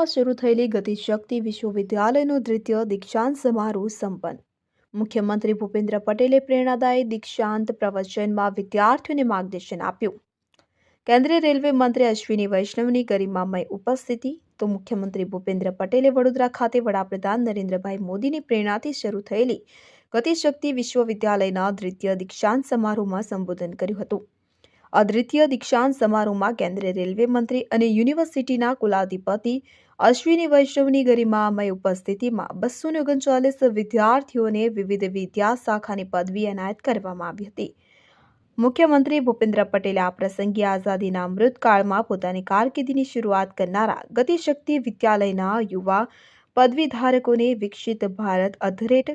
વડોદરામાં શરૂ થયેલી ગતિશક્તિ વિશ્વવિદ્યાલયનો દ્વિતીય દીક્ષાંત સમારોહ સંપન્ન. મુખ્યમંત્રી ભૂપેન્દ્ર પટેલે પ્રેરણાદાયી દીક્ષાંત પ્રવચનમાં વિદ્યાર્થીઓને માર્ગદર્શન આપ્યું. કેન્દ્રીય રેલવે મંત્રી અશ્વિની વૈષ્ણવની ગરિમામય ઉપસ્થિતિ, તો મુખ્યમંત્રી ભૂપેન્દ્ર પટેલે વડોદરા ખાતે વડાપ્રધાન નરેન્દ્રભાઈ મોદીની પ્રેરણાથી શરૂ થયેલી ગતિશક્તિ વિશ્વવિદ્યાલયના દ્વિતીય દીક્ષાંત સમારોહમાં સંબોધન કર્યું હતું. અદ્વિતીય દીક્ષાંત સમારોહમાં કેન્દ્રીય રેલવે મંત્રી અને યુનિવર્સિટીના કુલાધિપતિ અશ્વિની વૈષ્ણવની ગરિમામય ઉપસ્થિતિમાં બસો ઓગણચાલીસ વિદ્યાર્થીઓને વિવિધ વિદ્યા શાખાની પદવી એનાયત કરવામાં આવી હતી. મુખ્યમંત્રી ભૂપેન્દ્ર પટેલે આ પ્રસંગે આઝાદીના અમૃતકાળમાં પોતાની કારકિર્દીની શરૂઆત કરનારા ગતિશક્તિ વિદ્યાલયના યુવા પદવીધારકોને વિકસિત ભારત અધરેટ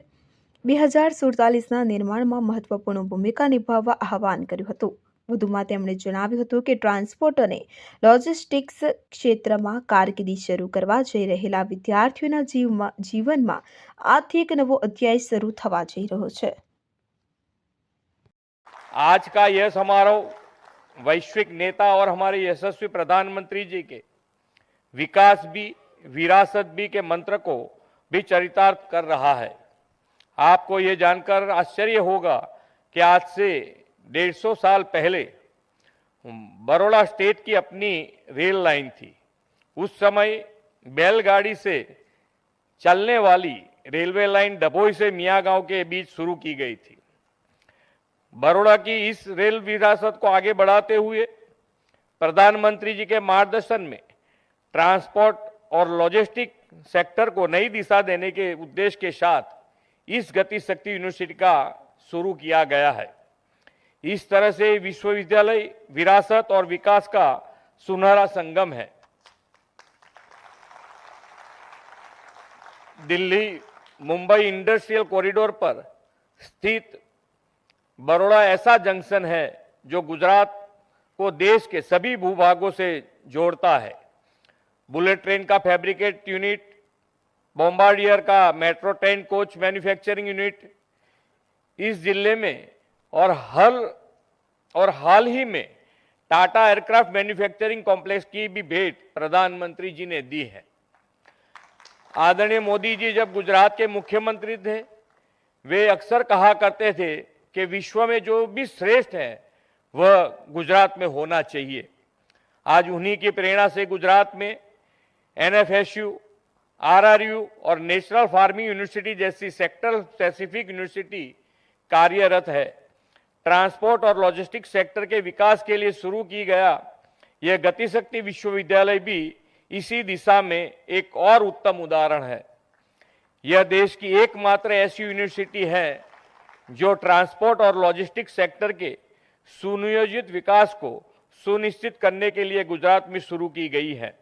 બે હજાર સુડતાલીસના નિર્માણમાં મહત્વપૂર્ણ ભૂમિકા નિભાવવા આહવાન કર્યું હતું. વધુમાં તેમણે જણાવ્યું હતું કે ટ્રાન્સપોર્ટ અને લોજિસ્ટિક્સ ક્ષેત્રમાં કારકિર્દી શરૂ કરવા જઈ રહેલા વિદ્યાર્થીઓના જીવમાં જીવનમાં આજથી એક નવો અધ્યાય શરૂ થવા જઈ રહ્યો છે आज का यह समारोह वैश्विक नेता और हमारे यशस्वी प्रधानमंत्री जी के विकास भी विरासत भी के मंत्र को भी चरितार्थ कर रहा है आपको यह जानकर आश्चर्य होगा कि आज से डेढ़ सौ साल पहले बड़ौदा स्टेट की अपनी रेल लाइन थी। उस समय बैलगाड़ी से चलने वाली रेलवे लाइन डबोई से मियाँ गाँव के बीच शुरू की गई थी। बड़ौदा की इस रेल विरासत को आगे बढ़ाते हुए प्रधानमंत्री जी के मार्गदर्शन में ट्रांसपोर्ट और लॉजिस्टिक सेक्टर को नई दिशा देने के उद्देश्य के साथ इस गति शक्ति यूनिवर्सिटी का शुरू किया गया है। इस तरह से विश्वविद्यालय विरासत और विकास का सुनहरा संगम है। दिल्ली, मुंबई इंडस्ट्रियल कॉरिडोर पर स्थित बड़ौदा ऐसा जंक्शन है जो गुजरात को देश के सभी भूभागों से जोड़ता है। बुलेट ट्रेन का फैब्रिकेट यूनिट, बॉम्बार्डियर का metro train coach manufacturing unit, इस ज़िले में और हल और हाल ही में टाटा एयरक्राफ्ट मैन्युफैक्चरिंग कॉम्प्लेक्स की भी भेंट प्रधानमंत्री जी ने दी है। आदरणीय मोदी जी, जब गुजरात के मुख्यमंत्री थे, वे अक्सर कहा करते थे कि विश्व में जो भी श्रेष्ठ है, वह गुजरात में होना चाहिए। आज उन्हीं की प्रेरणा से गुजरात में एनएफएसयू, आरआरयू और नेशनल फ़ार्मिंग यूनिवर्सिटी जैसी सेक्टर स्पेसिफिक यूनिवर्सिटी कार्यरत है। ट्रांसपोर्ट और लॉजिस्टिक सेक्टर के विकास के लिए शुरू की गया यह गतिशक्ति विश्वविद्यालय भी इसी दिशा में एक और उत्तम उदाहरण है। यह देश की एकमात्र ऐसी यूनिवर्सिटी है जो ट्रांसपोर्ट और लॉजिस्टिक सेक्टर के सुनियोजित विकास को सुनिश्चित करने के लिए गुजरात में शुरू की गई है।